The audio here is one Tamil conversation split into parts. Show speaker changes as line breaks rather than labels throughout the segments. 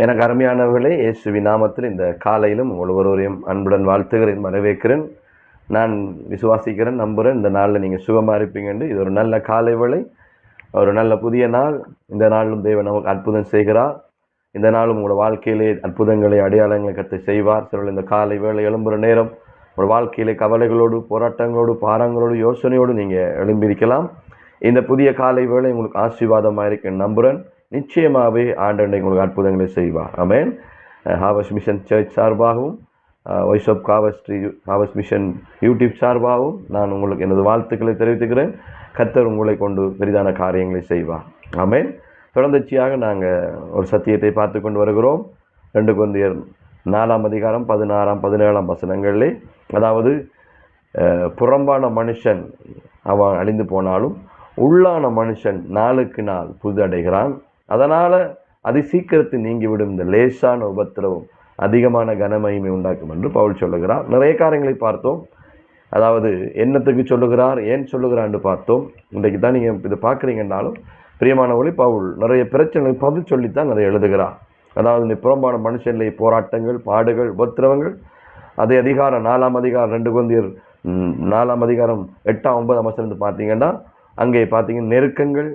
எனக்கு அருமையானவர்களே இயேசுவி நாமத்தில் இந்த காலையிலும் உங்கள் ஒருவரையும் அன்புடன் வாழ்த்துகிறேன் வரவேற்கிறேன். நான் விசுவாசிக்கிறேன் நம்புகிறேன் இந்த நாளில் நீங்கள் சுகமாக இருப்பீங்கன்னு இது ஒரு நல்ல காலை வேலை ஒரு நல்ல புதிய நாள். இந்த நாளிலும் தேவன் நமக்கு அற்புதம் செய்கிறார். இந்த நாளும் உங்களோட வாழ்க்கையிலே அற்புதங்களை அடையாளங்களை கற்று செய்வார். சிலர் இந்த காலை வேலை எழும்புகிற நேரம் உங்களோட வாழ்க்கையிலே கவலைகளோடு போராட்டங்களோடு பாரங்களோடு யோசனையோடு நீங்கள் எழும்பியிருக்கலாம். இந்த புதிய காலை வேலை உங்களுக்கு ஆசீர்வாதமாக இருக்கு நம்புகிறேன் நிச்சயமாகவே ஆண்டனை உங்களுக்கு அற்புதங்களை செய்வார். அமேன் ஹாவஸ் மிஷன் சர்ச் சார்பாகவும் வாய்ஸ் ஆஃப் காவஸ் ஹாவஸ் மிஷன் யூடியூப் சார்பாகவும் நான் உங்களுக்கு எனது வாழ்த்துக்களை தெரிவித்துக்கிறேன். கத்தர் உங்களை கொண்டு பெரிதான காரியங்களை செய்வார். அமேன் தொடர்ந்துச்சியாக நாங்கள் ஒரு சத்தியத்தை பார்த்து கொண்டு வருகிறோம். ரெண்டு குழந்தையர் நாலாம் அதிகாரம் பதினாறாம் பதினேழாம் வசனங்களிலே அதாவது uh, புறம்பான மனுஷன் அவன் அழிந்து போனாலும் உள்ளான மனுஷன் நாளுக்கு நாள் புதடைகிறான் அதனால் அதி சீக்கிரத்தில் நீங்கிவிடும் இந்த லேசான உபத்திரவம் அதிகமான கனமகிமை உண்டாக்கும் என்று பவுல் சொல்லுகிறார். நிறைய காரியங்களை பார்த்தோம். அதாவது என்னத்துக்கு சொல்லுகிறார் ஏன் சொல்லுகிறான்னு பார்த்தோம். இன்றைக்கு தான் நீங்கள் இதை பார்க்குறீங்கன்னாலும் பிரியமான ஒளி பவுல் நிறைய பிரச்சனைகளை பதில் சொல்லித்தான் நிறைய எழுதுகிறார். அதாவது இந்த புறம்பான மனுஷனிலே போராட்டங்கள் பாடுகள் உபத்திரவங்கள். அதே அதிகாரம் நாலாம் அதிகாரம் ரெண்டு குழந்தையர் நாலாம் அதிகாரம் எட்டாம் ஒன்பதாம் வசனத்து பார்த்தீங்கன்னா அங்கே பார்த்தீங்கன்னா நெருக்கங்கள்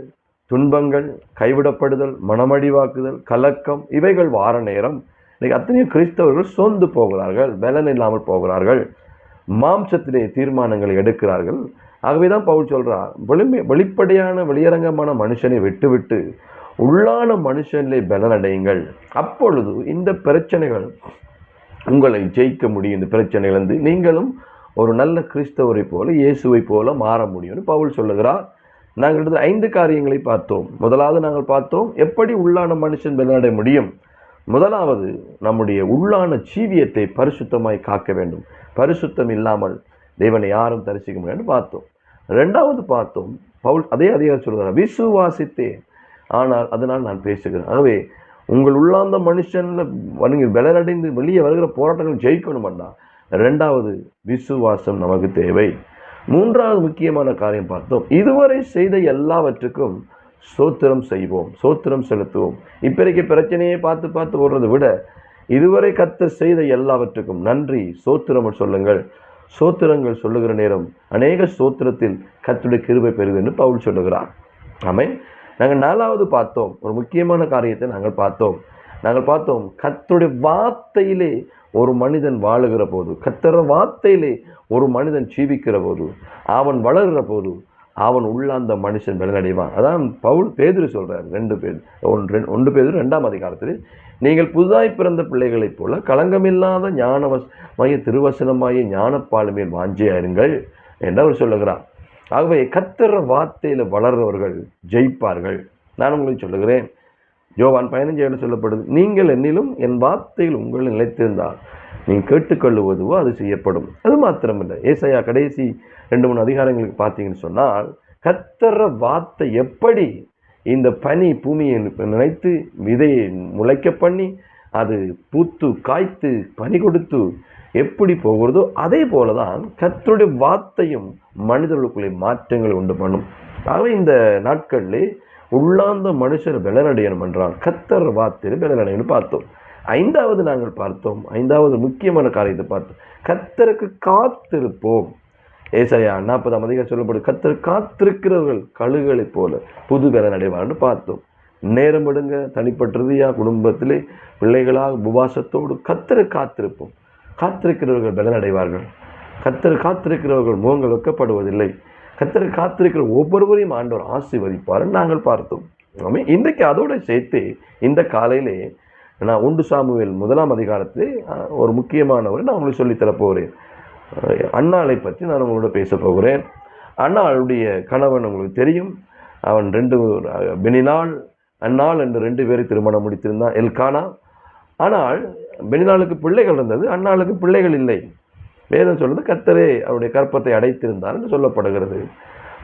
துன்பங்கள் கைவிடப்படுதல் மனமடிவாக்குதல் கலக்கம் இவைகள் வார நேரம். இன்னைக்கு அத்தனையோ கிறிஸ்தவர்கள் சோர்ந்து போகிறார்கள் பலன் இல்லாமல் போகிறார்கள். மாம்சத்திலே தீர்மானங்களை எடுக்கிறார்கள். ஆகவே தான் பவுல் சொல்கிறார் வெளிமை வெளிப்படையான வெளியரங்கமான மனுஷனை விட்டுவிட்டு உள்ளான மனுஷனிலே பலனடையுங்கள் அப்பொழுது இந்த பிரச்சனைகள் உங்களை ஜெயிக்க முடியும். இந்த பிரச்சனையிலிருந்து நீங்களும் ஒரு நல்ல கிறிஸ்தவரை போல இயேசுவை போல மாற முடியும்னு பவுல் சொல்லுகிறார். நாங்கள் எடுத்த ஐந்து காரியங்களை பார்த்தோம். முதலாவது நாங்கள் பார்த்தோம் எப்படி உள்ளான மனுஷன் பலனடைய முடியும். முதலாவது நம்முடைய உள்ளான ஜீவியத்தை பரிசுத்தமாய் காக்க வேண்டும். பரிசுத்தம் இல்லாமல் தேவனை யாரும் தரிசிக்க முடியாதுன்னு பார்த்தோம். ரெண்டாவது பார்த்தோம் பவுல் அதே அதிகாரம் சொல்கிறார் விசுவாசித்தேன். ஆனால் அதனால் நான் பேசுகிறேன். ஆகவே உங்கள் உள்ளார்ந்த மனுஷனில் நீங்கள் பலனடைந்து வெளியே வருகிற போராட்டங்கள் ஜெயிக்கணும்னா ரெண்டாவது விசுவாசம் நமக்கு தேவை. மூன்றாவது முக்கியமான காரியம் பார்த்தோம். இதுவரை செய்த எல்லாவற்றுக்கும் சோத்திரம் செய்வோம் சோத்திரம் செலுத்துவோம். இப்பறைக்கு பிரச்சனையை பார்த்து பார்த்து ஓடுறதை விட இதுவரை கத்தர் செய்த எல்லாவற்றுக்கும் நன்றி சோத்திரம் சொல்லுங்கள். சோத்திரங்கள் சொல்லுகிற நேரம் அநேக சோத்திரத்தில் கத்துடைய கிருபை பெறுது என்று பவுல் சொல்லுகிறார். ஆமே நாங்கள் நாலாவது பார்த்தோம். ஒரு முக்கியமான காரியத்தை நாங்கள் பார்த்தோம். நாங்கள் பார்த்தோம் கத்துடைய வார்த்தையிலே ஒரு மனிதன் வாழுகிற போது கர்த்தர வார்த்தையிலே ஒரு மனிதன் ஜீவிக்கிற போது அவன் வளர்கிற போது அவன் உள்ளாந்த மனுஷன் பலனடைவான் அதான் பவுல் பேதுரு சொல்கிறார் ரெண்டு பேர் ஒன்று ஒன்று பேர் ரெண்டாம் அதிகாரத்தில் நீங்கள் புதுதாய் பிறந்த பிள்ளைகளைப் போல களங்கமில்லாத ஞானவஸ் மைய திருவசனமாய ஞானப்பால் வாஞ்சியாருங்கள் என்று அவர் சொல்லுகிறார். ஆகவே கத்துற வார்த்தையில் வளர்றவர்கள் ஜெயிப்பார்கள். நான் உங்களுக்கு சொல்லுகிறேன் யோவான் பதினஞ்சு ஏழு சொல்லப்படுது நீங்கள் என்னிலும் என் வார்த்தையில் உங்களில் நிலைத்திருந்தால் நீங்கள் கேட்டுக்கொள்ளுவதுவோ அது செய்யப்படும். அது மாத்திரமில்லை. ஏசையா கடைசி ரெண்டு மூணு அதிகாரங்களுக்கு பார்த்தீங்கன்னு சொன்னால் கத்தர வார்த்தை எப்படி இந்த பனி பூமியை நினைத்து விதையை முளைக்க பண்ணி அது பூத்து காய்த்து பனி கொடுத்து எப்படி போகிறதோ அதே போல தான் கத்தருடைய வார்த்தையும் மனிதர்களுக்குள்ளே மாற்றங்களை உண்டு பண்ணும். ஆகவே இந்த நாட்களில் உள்ளார்ந்த மனுஷர் பலனடையணும் என்றால் கத்தர் வார்த்தையில் பலனடையணும் பார்த்தோம். ஐந்தாவது நாங்கள் பார்த்தோம். ஐந்தாவது முக்கியமான காரியத்தை பார்த்தோம். கத்தருக்கு காத்திருப்போம். ஏசையா நாற்பதாம் அதிகாரம் சொல்லப்படும் கத்தர் காத்திருக்கிறவர்கள் கழுகளைப் போல புது பலன் அடைவார்னு பார்த்தோம். நேரம் எடுங்க தனிப்பட்ட ரீதியாக குடும்பத்திலே பிள்ளைகளாக உபவாசத்தோடு கத்தரை காத்திருப்போம். காத்திருக்கிறவர்கள் பலன் அடைவார்கள் கத்தர் காத்திருக்கிறவர்கள் முகங்கள் வைக்கப்படுவதில்லை. கத்தரை காத்திருக்கிற ஒவ்வொருவரையும் ஆண்டவர் ஆசீர்வதிப்பார் நாங்கள் பார்த்தோம். ஆமே இன்றைக்கு அதோடு சேர்த்து இந்த காலையிலே நான் உண்டு சாமுவேல் முதலாம் அதிகாரத்தில் ஒரு முக்கியமானவரை நான் உங்களுக்கு சொல்லித்தரப் போகிறேன். அஹ், பற்றி நான் உங்களோட பேச போகிறேன். அண்ணாளுடைய கணவன் உங்களுக்கு தெரியும். அவன் ரெண்டு அஹ், பெனினாள் அண்ணாள் என்று ரெண்டு பேரை திருமணம் முடித்திருந்தான் எல்கானா. ஆனால் பெனினாளுக்கு பிள்ளைகள் இருந்தது அண்ணாளுக்கு பிள்ளைகள் இல்லை. வேதம் சொல்வது கர்த்தரே அவருடைய கற்பத்தை அடைத்திருந்தார் என்று சொல்லப்படுகிறது.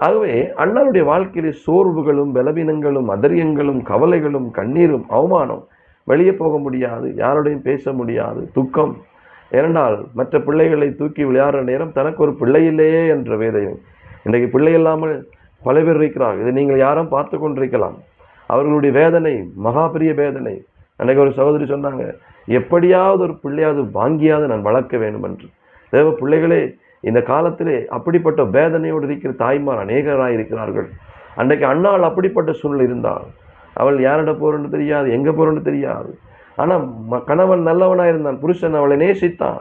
ஆகவே அண்ணாருடைய வாழ்க்கையிலே சோர்வுகளும் பலவீனங்களும் அதரியங்களும் கவலைகளும் கண்ணீரும் அவமானம் வெளியே போக முடியாது யாரோடையும் பேச முடியாது துக்கம். ஏனென்றால் மற்ற பிள்ளைகளை தூக்கி விளையாடுற நேரம் தனக்கு ஒரு பிள்ளை இல்லையே என்ற வேதனை இன்றைக்கு பிள்ளை இல்லாமல் பல பேர் இருக்கிறார் இதை நீங்கள் யாரும் பார்த்து கொண்டிருக்கலாம். அவர்களுடைய வேதனை மகாபெரிய வேதனை. அன்றைக்கு ஒரு சகோதரி சொன்னாங்க எப்படியாவது ஒரு பிள்ளையாவது வாங்கியாவது நான் வளர்க்க வேண்டும் என்று தேவ பிள்ளைகளே இந்த காலத்திலே அப்படிப்பட்ட வேதனையோடு இருக்கிற தாய்மார் அநேகராக இருக்கிறார்கள். அன்றைக்கு அண்ணாள் அப்படிப்பட்ட சூழ்நிலை இருந்தாள். அவள் யாரிட போகிறன்னு தெரியாது எங்கே போகிறன்னு தெரியாது. ஆனால் ம- கணவன் நல்லவனாக இருந்தான் புருஷன் அவளை நேசித்தான்.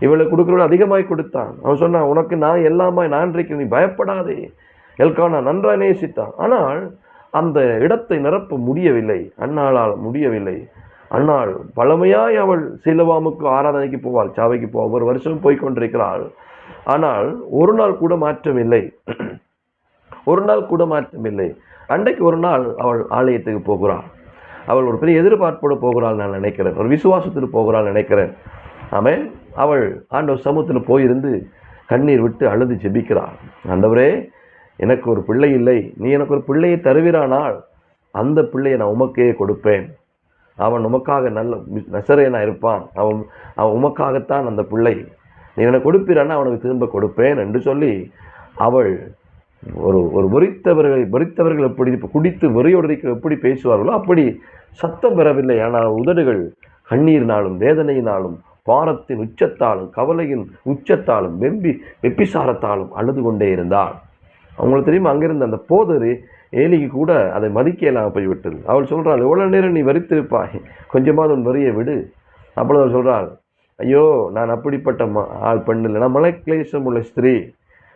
இவளை கொடுக்கிறவள் அதிகமாய் கொடுத்தான். அவன் சொன்னான் உனக்கு நான் எல்லாமே நான் இருக்கிறேன் நீ பயப்படாதே. எல்கானா நன்றாக நேசித்தான். ஆனால் அந்த இடத்தை நிரப்ப முடியவில்லை. அண்ணாளால் முடியவில்லை. அன்னாள் பழமையாய் அவள் சீலவாமுக்கு ஆராதனைக்கு போவாள் சாவைக்கு போவாள். ஒவ்வொரு வருஷமும் போய்கொண்டிருக்கிறாள் ஆனால் ஒரு நாள் கூட மாற்றம் இல்லை. ஒரு நாள் கூட மாற்றம் இல்லை. அன்றைக்கு ஒரு நாள் அவள் ஆலயத்துக்கு போகிறாள். அவள் ஒரு பெரிய எதிர்பார்ப்போடு போகிறாள் நான் நினைக்கிறேன். ஒரு விசுவாசத்தில் போகிறாள் நினைக்கிறேன். ஆமே அவள் ஆண்டவர் சமூகத்தில் போயிருந்து கண்ணீர் விட்டு அழுது ஜெபிக்கிறாள். ஆண்டவரே எனக்கு ஒரு பிள்ளை இல்லை. நீ எனக்கு ஒரு பிள்ளையை தருவிறானால் அந்த பிள்ளையை நான் உமக்கே கொடுப்பேன். அவன் உமக்காக நல்ல நசரேனாக இருப்பான். அவன் அவன் உமக்காகத்தான் அந்த பிள்ளை. நீ என்னை கொடுப்பிறான்னா அவனுக்கு திரும்ப கொடுப்பேன் என்று சொல்லி அவள் ஒரு ஒரு வெறித்தவர்களை வெறித்தவர்கள் எப்படி குடித்து வெறியோடு எப்படி பேசுவார்களோ அப்படி சத்தம் பெறவில்லை. ஆனால் உதடுகள் கண்ணீரினாலும் வேதனையினாலும் பாரத்தின் உச்சத்தாலும் கவலையின் உச்சத்தாலும் வெம்பி வெப்பிசாரத்தாலும் அழுது கொண்டே இருந்தாள். அவங்களுக்கு தெரியுமா அங்கிருந்த அந்த போதரு ஏலிக்கு கூட அதை மதிக்க இல்லாமல் போய்விட்டது. அவள் சொல்கிறாள் எவ்வளோ நேரம் நீ வெறித்திருப்பாய்? கொஞ்சமாவது உன் வரியை விடு. அப்பொழுது அவள் சொல்கிறாள் ஐயோ நான் அப்படிப்பட்ட ம- ஆள் பெண் இல்லை. நான் மலைக்லேசம் உள்ள ஸ்திரீ.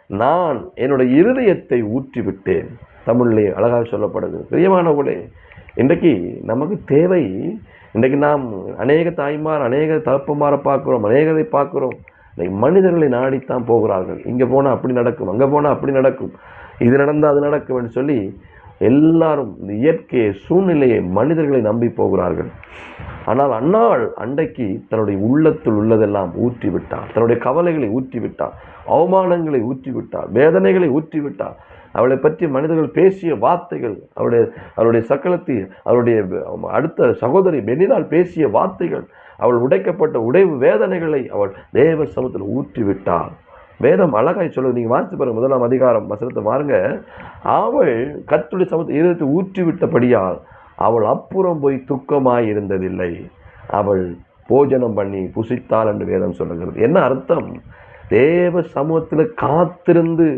நான் என்னோட இருதயத்தை ஊற்றி விட்டேன் தமிழிலே அழகாக சொல்லப்படுது பிரியமானவர்களே இன்றைக்கு நமக்கு தேவை இன்றைக்கு நாம் அநேக தாய்மார் அநேக தகப்பமாரை பார்க்குறோம் அநேகரை பார்க்குறோம். இன்றைக்கு மனிதர்களை நாடித்தான் போகிறார்கள். இங்கே போனால் அப்படி நடக்கும் அங்கே போனால் அப்படி நடக்கும். இது நடந்தால் அது நடக்கும் என்று சொல்லி எல்லாரும் இந்த இயற்கையை சூழ்நிலையை மனிதர்களை நம்பி போகிறார்கள். ஆனால் அன்னாள் அன்றைக்கு தன்னுடைய உள்ளத்தில் உள்ளதெல்லாம் ஊற்றிவிட்டார். தன்னுடைய கவலைகளை ஊற்றிவிட்டார். அவமானங்களை ஊற்றிவிட்டார். வேதனைகளை ஊற்றிவிட்டார். அவளை பற்றி மனிதர்கள் பேசிய வார்த்தைகள் அவருடைய அவருடைய சக்கலத்தை அவருடைய அடுத்த சகோதரி மெனினால் பேசிய வார்த்தைகள் அவள் உடைக்கப்பட்ட உடைவு வேதனைகளை அவள் தேவ சமத்தில் ஊற்றிவிட்டாள் வேதம் அழகாய் சொல்லுது. நீங்கள் வாசித்து பாருங்க முதலாம் அதிகாரம் வசனத்தை பாருங்க அவள் கத்துடைய சமத்தை இருதயத்தை ஊற்றி விட்டபடியால் அவள் அப்புறம் போய் துக்கமாய் இருந்ததில்லை. அவள் போஜனம் பண்ணி புசித்தாள் என்று வேதம் சொல்லுகிறது. என்ன அர்த்தம்? தேவ சமூகத்தில் காத்திருந்து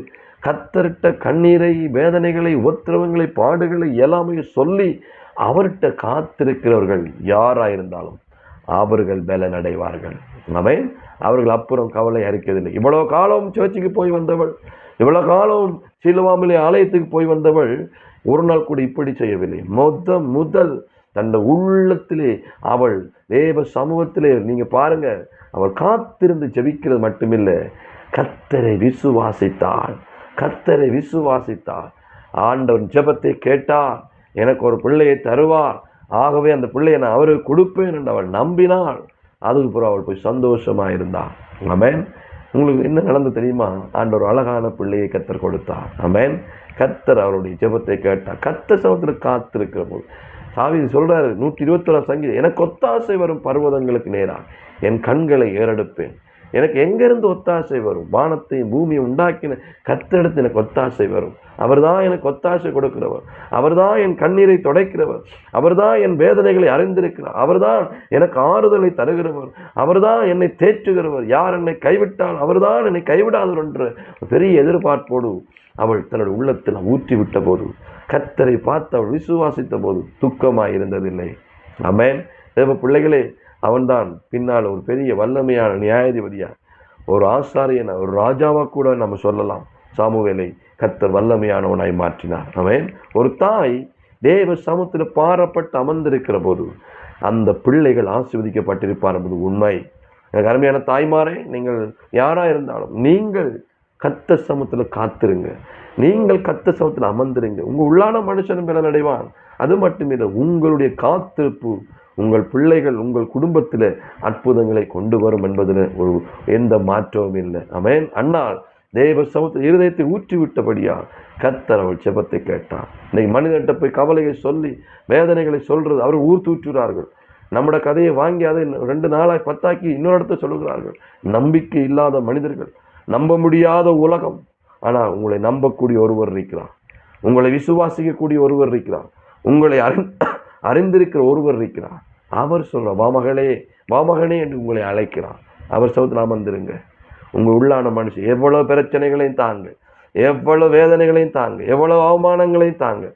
கத்தரிட்ட கண்ணீரை வேதனைகளை உத்திரவங்களை பாடுகளை எல்லாமே சொல்லி அவர்கிட்ட காத்திருக்கிறவர்கள் யாராயிருந்தாலும் அவர்கள் பலனடைவார்கள். அவன் அவர்கள் அப்புறம் கவலை அறிக்கதில்லை இவ்வளோ காலம் சர்ச்சுக்கு போய் வந்தவள் இவ்வளோ காலம் சிலுவாமலே ஆலயத்துக்கு போய் வந்தவள் ஒரு நாள் கூட இப்படி செய்யவில்லை. மொத்த முதல் தன் உள்ளத்திலே அவள் தேவ சமூகத்திலே நீங்கள் பாருங்கள் அவள் காத்திருந்து ஜெபிக்கிறது மட்டுமில்லை கத்தரை விசுவாசித்தாள் கத்தரை விசுவாசித்தாள். ஆண்டவன் ஜெபத்தை கேட்டார் எனக்கு ஒரு பிள்ளையை தருவார் ஆகவே அந்த பிள்ளையை நான் அவருக்கு கொடுப்பேன் என்று அவள் நம்பினாள். அதுக்கு பிறகு அவள் போய் சந்தோஷமாக இருந்தாள் அமேன் உங்களுக்கு என்ன நடந்து தெரியுமா? ஆண்டவர் அழகான பிள்ளையை கத்தர் கொடுத்தார். அமேன் கத்தர் அவருடைய ஜெபத்தை கேட்டார். கத்த சமத்தில் காத்திருக்கிற போது சாவி சொல்கிறாரு நூற்றி இருபத்தொராம் சங்கீதம் எனக்கு ஒத்தாசை வரும் பர்வதங்களுக்கு நேராக. என் கண்களை ஏறெடுப்பேன். எனக்கு எங்கிருந்து ஒத்தாசை வரும்? வானத்தையும் பூமியை உண்டாக்கின கத்தெடுத்து எனக்கு ஒத்தாசை வரும். அவர்தான் எனக்கு ஒத்தாசை கொடுக்கிறவர். அவர்தான் என் கண்ணீரை துடைக்கிறவர். அவர்தான் என் வேதனைகளை அறிந்திருக்கிறார். அவர்தான் எனக்கு ஆறுதலை தருகிறவர். அவர்தான் என்னை தேற்றுகிறவர். யார் என்னை கைவிட்டால் அவர்தான் என்னை கைவிடாதவர் என்ற பெரிய எதிர்பார்ப்போடு அவள் தன்னுடைய உள்ளத்தில் ஊற்றி விட்ட போது கத்தரை பார்த்து அவள் விசுவாசித்த போது துக்கமாக இருந்ததில்லை ஆமென். தேவ பிள்ளைகளே அவன்தான் பின்னால் ஒரு பெரிய வல்லமையான நியாயாதிபதியாக ஒரு ஆசாரியன ஒரு ராஜாவாக கூட நம்ம சொல்லலாம். சாமுவேலை கத்தர் வல்லமையானவனாய் மாற்றினார். அவன் ஒரு தாய் தேவ சமத்தில் பாரப்பட்டு அமர்ந்திருக்கிற போது அந்த பிள்ளைகள் ஆசீர்வதிக்கப்பட்டிருப்பார் என்பது உண்மை. எனக்கு அருமையான தாய்மாரே நீங்கள் யாராக இருந்தாலும் நீங்கள் கத்த சமத்தில் காத்திருங்க. நீங்கள் கத்த சமத்தில் அமர்ந்துருங்க. உங்கள் உள்ளான மனுஷனும் பலனடைவான் அது மட்டுமில்லை உங்களுடைய காத்திருப்பு உங்கள் பிள்ளைகள் உங்கள் குடும்பத்தில் அற்புதங்களை கொண்டு வரும் என்பதில் ஒரு எந்த மாற்றமும் இல்லை. அமேன் அண்ணால் தேவ சமத்து இருதயத்தை ஊற்றிவிட்டபடியால் கத்தர் அவள் செபத்தை கேட்டான் இன்னைக்கு மனிதன்கிட்ட போய் கவலையை சொல்லி வேதனைகளை சொல்றது அவர் ஊர் தூற்றுகிறார்கள். நம்மட கதையை வாங்கி அதை ரெண்டு நாளாக பத்தாக்கி இன்னொரு இடத்த சொல்லுகிறார்கள். நம்பிக்கை இல்லாத மனிதர்கள் நம்ப முடியாத உலகம். ஆனால் உங்களை நம்பக்கூடிய ஒருவர் இருக்கிறார். உங்களை விசுவாசிக்கக்கூடிய ஒருவர் இருக்கிறார். உங்களை அறி அறிந்திருக்கிற ஒருவர் இருக்கிறார். அவர் சொல்கிறார் வாமகளே வாமகனே என்று உங்களை அழைக்கிறார். அவர் சவுத்தில் அமர்ந்திருங்க. உங்கள் உள்ளான மனுஷன் எவ்வளவு பிரச்சனைகளையும் தாங்க எவ்வளவு வேதனைகளையும் தாங்க எவ்வளவு அவமானங்களையும் தாங்க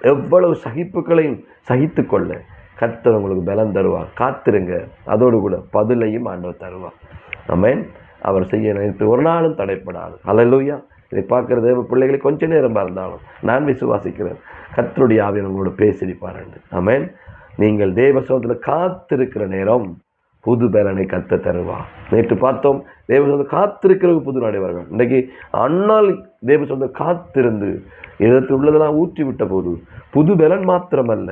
எவ்வளவு சகிப்புகளையும் சகித்து கொள்ள கத்தர் உங்களுக்கு பலம் தருவார். காத்திருங்க. அதோடு கூட பதிலையும் ஆண்டவர் தருவார். அமேன் அவர் செய்ய நினைத்து ஒரு நாளும் தடைப்படாது. அலலூயா இதை பார்க்குறது பிள்ளைகளை கொஞ்ச நேரமாக இருந்தாலும் நான் விசுவாசிக்கிறேன். கத்தருடைய ஆவியன் உங்களோட என்று ஆமேன். நீங்கள் தேவ காத்திருக்கிற நேரம் புது பலனை கத்த தருவா. நேற்று பார்த்தோம் தேவசந்தம் சொந்த புது நடைவர்கள் இன்றைக்கு அண்ணால் தேவ காத்திருந்து இதற்கு உள்ளதெல்லாம் ஊற்றி விட்ட போது புது பலன் மாத்திரமல்ல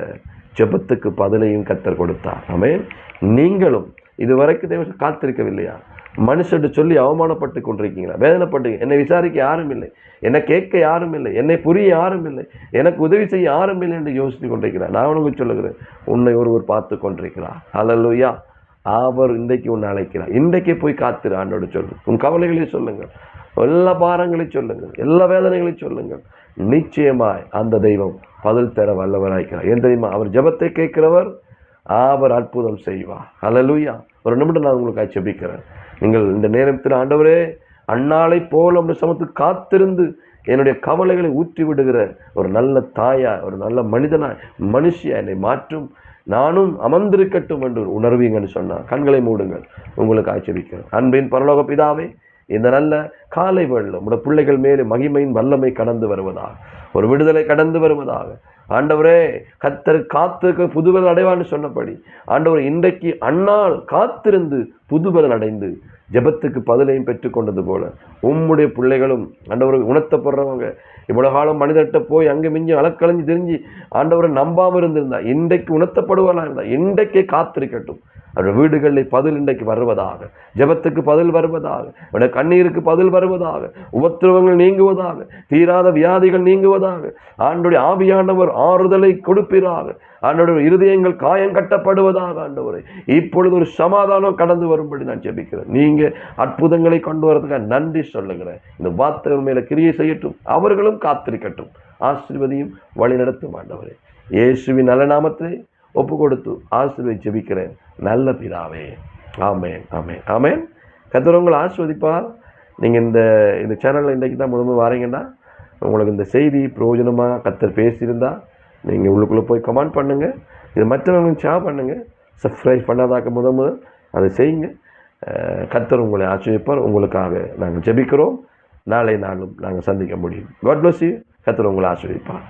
ஜெபத்துக்கு பதிலையும் கத்தர் கொடுத்தார். ஆமென். நீங்களும் இதுவரைக்கும் தேவ காத்திருக்கவில்லையா? மனுஷட்டு சொல்லி அவமானப்பட்டு கொண்டிருக்கீங்களா? வேதனைப்பட்டு என்னை விசாரிக்க யாரும் இல்லை. என்னை கேட்க யாரும் இல்லை. என்னை புரிய யாரும் இல்லை. எனக்கு உதவி செய்ய யாரும் இல்லை என்று யோசித்து கொண்டிருக்கிறார். நான் உனக்கு சொல்லுகிறேன். உன்னை ஒருவர் பார்த்து கொண்டிருக்கிறார். அலலுயா அவர் இன்றைக்கு உன்னை அழைக்கிறார். இன்றைக்கே போய் காத்திரு ஆண்டோடு சொல்லு. உன் கவலைகளை சொல்லுங்கள். எல்லா பாரங்களையும் சொல்லுங்கள். எல்லா வேதனைகளையும் சொல்லுங்கள். நிச்சயமாய் அந்த தெய்வம் பதில் தர வல்லவராய்க்கிறார். ஏன் தெரியுமா? அவர் ஜெபத்தை கேட்கிறவர் அவர் அற்புதம் செய்வார். அலலுயா ஒரு நிமிடம் நான் உங்களுக்கு ஜெபிக்கிறேன். நீங்கள் இந்த நேரத்தில் ஆண்டவரே அன்னாளை போல அப்படி சமத்து காத்திருந்து என்னுடைய கவலைகளை ஊற்றி விடுகிற ஒரு நல்ல தாயா ஒரு நல்ல மனிதனாய் மனுஷியா என்னை மாற்றும். நானும் அமர்ந்திருக்கட்டும் என்று உணர்வீங்கன்னு சொன்னார் கண்களை மூடுங்கள் உங்களுக்கு ஆச்சரிக்கிறேன் அன்பின் பரலோக பிதாவே இந்த நல்ல காலை வேளையில் உடைய பிள்ளைகள் மேலே மகிமையின் வல்லமை கடந்து வருவதாக ஒரு விடுதலை கடந்து வருவதாக ஆண்டவரே கத்தர் காத்திருக்க புதுபலன் அடைவான்னு சொன்னபடி ஆண்டவர் இன்றைக்கு அன்னால் காத்திருந்து புதுபலன் அடைந்து ஜெபத்துக்கு பதிலையும் பெற்றுக்கொண்டது போல உம்முடைய பிள்ளைகளும் ஆண்டவர் உணர்த்தப்படுறவங்க இவ்வளோ காலம் மனிதர்கிட்ட போய் அங்கே மிஞ்சி அளக்கலைஞ்சு தெரிஞ்சு ஆண்டவரை நம்பாமல் இருந்திருந்தா இன்றைக்கு உணர்த்தப்படுவதா இருந்தா இன்றைக்கே காத்திருக்கட்டும். அவருடைய வீடுகளில் பதில் இன்றைக்கு வருவதாக ஜெபத்துக்கு பதில் வருவதாக அவருடைய கண்ணீருக்கு பதில் வருவதாக உபத்திரவங்கள் நீங்குவதாக தீராத வியாதிகள் நீங்குவதாக ஆண்டுடைய ஆவியானவர் ஆறுதலை கொடுப்பிறாக ஆண்டோட இருதயங்கள் காயம் கட்டப்படுவதாக ஆண்டவரை. இப்பொழுது ஒரு சமாதானம் கடந்து வரும்படி நான் ஜெபிக்கிறேன். நீங்கள் அற்புதங்களை கொண்டு வரதுக்காக நன்றி சொல்லுகிறேன். இந்த வார்த்தைகள் மேலே கிரியை செய்யட்டும் அவர்களும் காத்திருக்கட்டும். ஆசிர்வதியும் வழிநடத்தும் ஆண்டவரே. இயேசுவின் நல்ல நாமத்தை ஒப்பு கொடுத்து ஆசிர்வை ஜெபிக்கிறேன் நல்ல பிதாவே. ஆமேன் ஆமேன் ஆமேன். கத்தர் உங்களை ஆஸ்வதிப்பார் நீங்கள் இந்த இந்த சேனலில் இன்றைக்கு தான் முழுமை வரீங்கன்னா உங்களுக்கு இந்த செய்தி பிரயோஜனமாக கத்தர் பேசியிருந்தால் நீங்கள் உள்ளுக்குள்ளே போய் கமெண்ட் பண்ணுங்கள் இது மற்றவங்களும் ஷேர் பண்ணுங்கள் சப்ஸ்கிரைப் பண்ணாதாக்க முத முதல் அதை செய்யுங்க. கத்தர் உங்களை ஆச்சரியப்பார் உங்களுக்காக நாங்கள் ஜெபிக்கிறோம். நாளை நாளும் நாங்கள் சந்திக்க முடியும். காட் பிளஸ் யூ கத்தர் உங்களை ஆச்சரியப்பார்